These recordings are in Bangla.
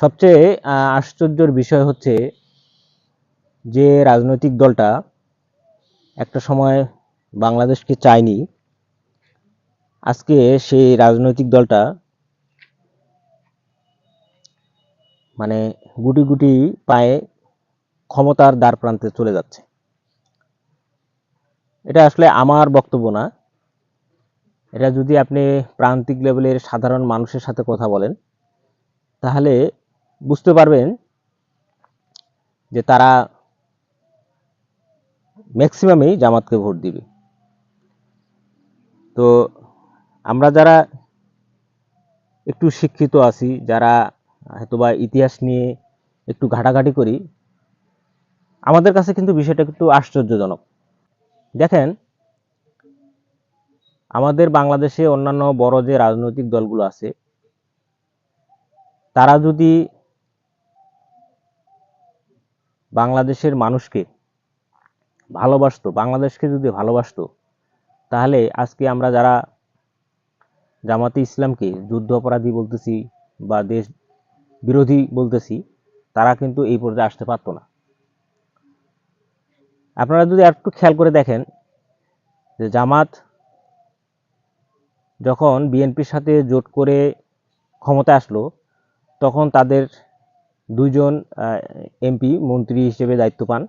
সবচেয়ে আশ্চর্যের বিষয় হচ্ছে যে রাজনৈতিক দলটা একটা সময় বাংলাদেশকে চায়নি। আজকে সেই রাজনৈতিক দলটা মানে গুটি গুটি পায়ে ক্ষমতার দ্বার প্রান্তে চলে যাচ্ছে। এটা আসলে আমার বক্তব্য না। এটা যদি আপনি প্রান্তিক লেভেলের সাধারণ মানুষের সাথে কথা বলেন, তাহলে বুঝতে পারবেন যে তারা ম্যাক্সিমামই জামাতকে ভোট দিবে। তো আমরা যারা একটু শিক্ষিত আছি, যারা হয়তোবা ইতিহাস নিয়ে একটু ঘাটাঘাটি করি, আমাদের কাছে কিন্তু বিষয়টা একটু আশ্চর্যজনক। দেখেন, আমাদের বাংলাদেশে অন্যান্য বড় যে রাজনৈতিক দলগুলো আছে, তারা যদি বাংলাদেশের মানুষকে ভালোবাসতো, বাংলাদেশকে যদি ভালোবাসতো, তাহলে আজকে আমরা যারা জামাতে ইসলামকে যুদ্ধ অপরাধী বলতেছি বা দেশ বিরোধী বলতেছি, তারা কিন্তু এই পর্যায়ে আসতে পারতো না। আপনারা যদি একটু খেয়াল করে দেখেন যে জামাত যখন বিএনপির সাথে জোট করে ক্ষমতায় আসলো, তখন তাদের দুইজন এমপি, মন্ত্রী হিসেবে দায়িত্ব পান।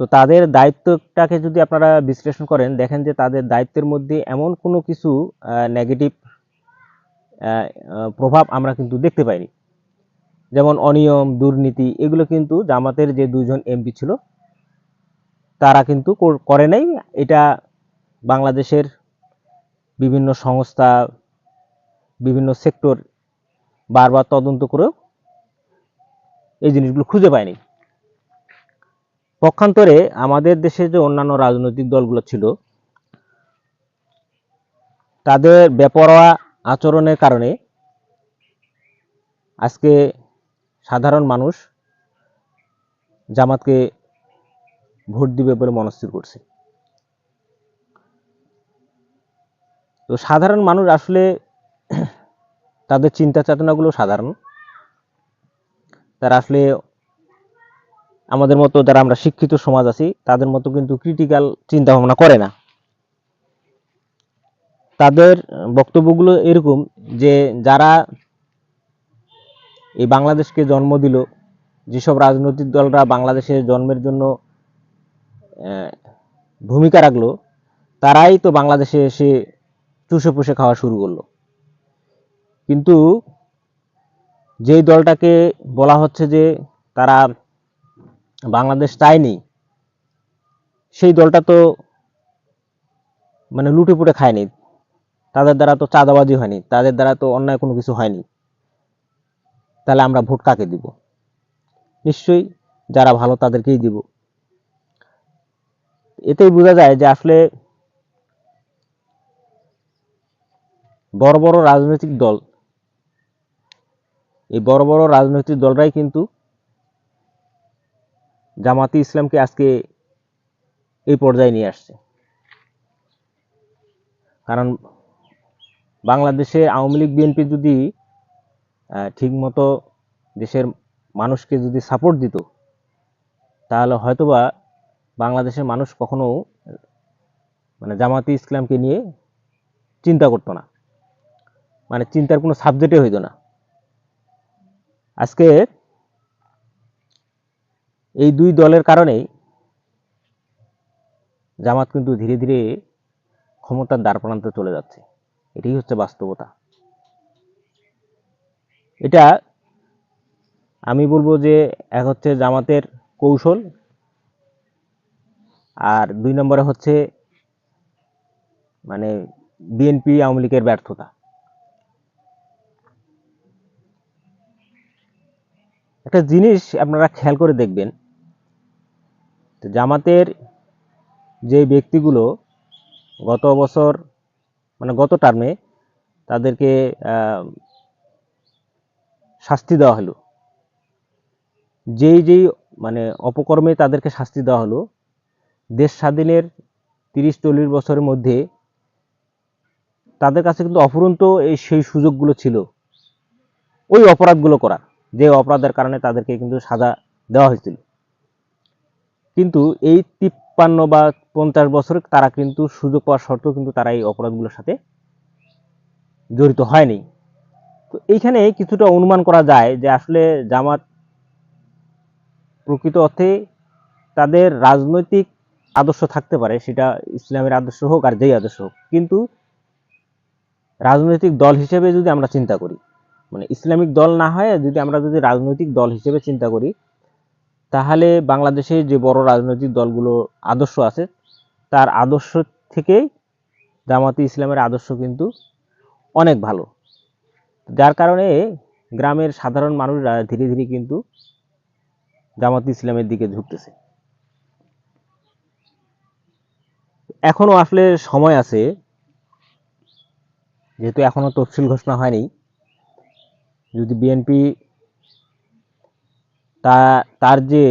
তো তাদের দায়িত্বটাকে যদি আপনারা বিশ্লেষণ করেন, দেখেন যে তাদের দায়িত্বের মধ্যে এমন কোনো কিছু নেগেটিভ প্রভাব আমরা কিন্তু দেখতে পাইনি। যেমন অনিয়ম, দুর্নীতি, এগুলো কিন্তু জামাতের যে দুজন এমপি ছিল, তারা কিন্তু করে নাই। এটা বাংলাদেশের বিভিন্ন সংস্থা, বিভিন্ন সেক্টর বারবার তদন্ত করেও এই জিনিসগুলো খুঁজে পায়নি পক্ষান্তরে আমাদের দেশে যে অন্যান্য রাজনৈতিক দলগুলো ছিল, তাদের বেপরোয়া আচরণের কারণে আজকে সাধারণ মানুষ জামাতকে ভোট দিবে বলে মনস্থির করছে। তো সাধারণ মানুষ আসলে তাদের চিন্তা চেতনাগুলো সাধারণ। তারা আসলে আমাদের মতো যারা আমরা শিক্ষিত সমাজ আছি, তাদের মতো কিন্তু ক্রিটিক্যাল চিন্তা ভাবনা করে না। তাদের বক্তব্যগুলো এরকম যে যারা এই বাংলাদেশকে জন্ম দিল, যেসব রাজনৈতিক দলরা বাংলাদেশের জন্মের জন্য ভূমিকা রাখল, তারাই তো বাংলাদেশে এসে চুষে পুষে খাওয়া শুরু করল। কিন্তু যেই দলটাকে বলা হচ্ছে যে তারা বাংলাদেশ চায়নি, সেই দলটা তো মানে লুটে পুটে খায়নি। তাদের দ্বারা তো চাঁদাবাজি হয়নি, তাদের দ্বারা তো অন্যায় কোনো কিছু হয়নি। তাহলে আমরা ভোট কাকে দিব? নিশ্চয়ই যারা ভালো তাদেরকেই দিব। এতেই বোঝা যায় যে আসলে বড় বড় রাজনৈতিক দল এই বড় বড় রাজনৈতিক দলরাই কিন্তু জামাতি ইসলামকে আজকে এই পর্যায়ে নিয়ে আসছে। কারণ বাংলাদেশে আওয়ামী লীগ, বিএনপি যদি ঠিকমতো দেশের মানুষকে যদি সাপোর্ট দিত, তাহলে হয়তোবা বাংলাদেশের মানুষ কখনো মানে জামাতি ইসলামকে নিয়ে চিন্তা করতো না। মানে চিন্তার কোনো সাবজেক্টে হইতো না। আজকে এই দুই দলের কারণেই জামাত কিন্তু ধীরে ধীরে ক্ষমতার দ্বার প্রান্তে চলে যাচ্ছে। এটাই হচ্ছে বাস্তবতা। এটা আমি বলব যে এক হচ্ছে জামাতের কৌশল আর দুই নম্বরে হচ্ছে মানে বিএনপি আওয়ামী লীগের ব্যর্থতা। একটা জিনিস আপনারা খেয়াল করে দেখবেন জামাতের যে ব্যক্তিগুলো গত বছর মানে গত টার্মে তাদেরকে শাস্তি দেওয়া হলো। যেই যেই মানে অপকর্মে তাদেরকে শাস্তি দেওয়া হলো, দেশ স্বাধীনের তিরিশ চল্লিশ বছরের মধ্যে তাদের কাছে কিন্তু অফুরন্ত এই সেই সুযোগগুলো ছিল। ওই অপরাধগুলো করার। যে অপরাধের কারণে তাদেরকে কিন্তু সাজা দেওয়া হয়েছিল। কিন্তু এই তিপ্পান্ন বা পঞ্চাশ বছর তারা কিন্তু সুযোগ পাওয়ার সত্ত্বেও কিন্তু তারা এই অপরাধগুলোর সাথে জড়িত হয়নি। তো এইখানে কিছুটা অনুমান করা যায় যে আসলে জামাত প্রকৃত অর্থে তাদের রাজনৈতিক আদর্শ থাকতে পারে, সেটা ইসলামের আদর্শ হোক আর যেই আদর্শ হোক। কিন্তু রাজনৈতিক দল হিসেবে যদি আমরা চিন্তা করি মানে ইসলামিক দল না হয় যদি আমরা যদি রাজনৈতিক দল হিসেবে চিন্তা করি, তাহলে বাংলাদেশে যে বড় রাজনৈতিক দলগুলো আদর্শ আছে, তার আদর্শ থেকেই জামাতি ইসলামের আদর্শ কিন্তু অনেক ভালো। যার কারণে গ্রামের সাধারণ মানুষরা ধীরে ধীরে কিন্তু জামাত ইসলামের দিকে ঝুঁকতেছে। এখনও আসলে সময় আছে, যেহেতু এখনও তফসিল ঘোষণা হয়নি যদি বিএনপি তা, তার যে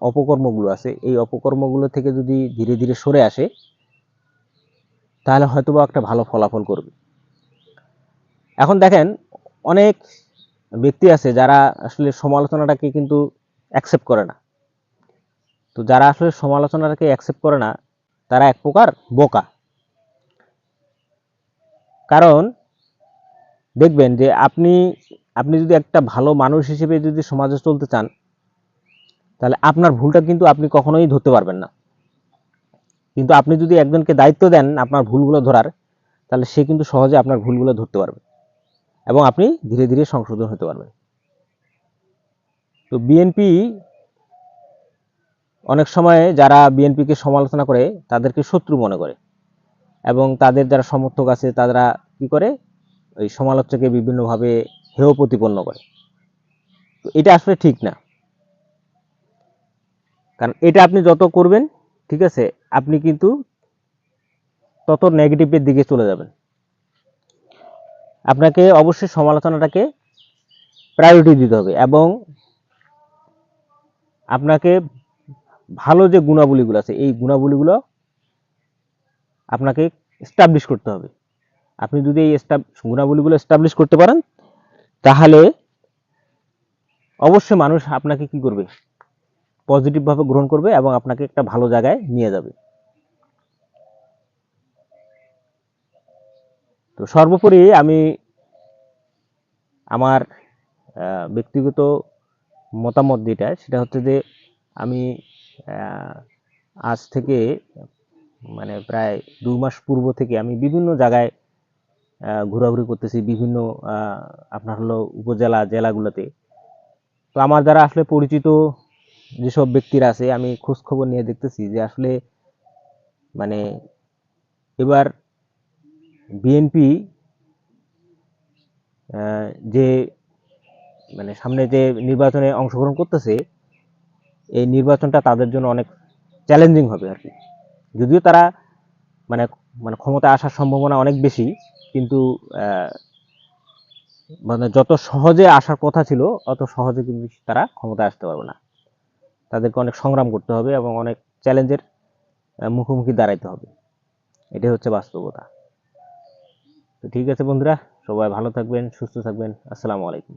অপকর্মগুলো আছে, এই অপকর্মগুলো থেকে যদি ধীরে ধীরে সরে আসে, তাহলে হয়তোবা একটা ভালো ফলাফল করবে। এখন দেখেন, অনেক ব্যক্তি আছে যারা আসলে সমালোচনাটাকে কিন্তু অ্যাকসেপ্ট করে না। তো যারা আসলে সমালোচনাটাকে অ্যাকসেপ্ট করে না, তারা এক প্রকার বোকা। কারণ দেখবেন যে আপনি আপনি যদি একটা ভালো মানুষ হিসেবে যদি সমাজে চলতে চান, তাহলে আপনার ভুলটা কিন্তু আপনি কখনোই ধরতে পারবেন না। কিন্তু আপনি যদি একজনকে দায়িত্ব দেন আপনার ভুলগুলো ধরার, তাহলে সে কিন্তু সহজে আপনার ভুলগুলো ধরতে পারবে এবং আপনি ধীরে ধীরে সংশোধন হতে পারবেন। তো বিএনপি অনেক সময় যারা বিএনপিকে সমালোচনা করে, তাদেরকে শত্রু মনে করে এবং তাদের যারা সমর্থক আছে, তারা কি করে? ওই সমালোচককে বিভিন্নভাবে হেয় প্রতিপন্ন করে। তো এটা আসলে ঠিক না। কারণ এটা আপনি যত করবেন, ঠিক আছে, আপনি কিন্তু তত নেগেটিভের দিকে চলে যাবেন। আপনাকে অবশ্যই সমালোচনাটাকে প্রায়োরিটি দিতে হবে এবং আপনাকে ভালো যে গুণাবলীগুলো আছে, এই গুণাবলীগুলো আপনাকে এস্টাবলিশ করতে হবে। আপনি যদি এই গুণাবলীগুলো এস্টাবলিশ করতে পারেন, তাহলে অবশ্যই মানুষ আপনাকে কি করবে? পজিটিভভাবে গ্রহণ করবে এবং আপনাকে একটা ভালো জায়গায় নিয়ে যাবে। তো সর্বোপরি আমি আমার ব্যক্তিগত মতামত যেটা, সেটা হচ্ছে যে আমি আজ থেকে মানে প্রায় দু মাস পূর্ব থেকে আমি বিভিন্ন জায়গায় ঘোরাঘুরি করতেছি বিভিন্ন আপনার হলো উপজেলা জেলাগুলোতে। তো আমার যারা আসলে পরিচিত যেসব ব্যক্তিরা আছে, আমি খোঁজ খবর নিয়ে দেখতেছি যে আসলে মানে এবার বিএনপি যে মানে সামনে যে নির্বাচনে অংশগ্রহণ করতেছে, এই নির্বাচনটা তাদের জন্য অনেক চ্যালেঞ্জিং হবে আর কি। যদিও তারা মানে মানে ক্ষমতায় আসার সম্ভাবনা অনেক বেশি কিন্তু মানে যত সহজে আসার কথা ছিল, অত সহজে কিন্তু তারা ক্ষমতায় আসতে পারবে না। তাদেরকে অনেক সংগ্রাম করতে হবে এবং অনেক চ্যালেঞ্জের মুখোমুখি দাঁড়াইতে হবে। এটাই হচ্ছে বাস্তবতা। তো ঠিক আছে বন্ধুরা, সবাই ভালো থাকবেন, সুস্থ থাকবেন। আসসালামু আলাইকুম।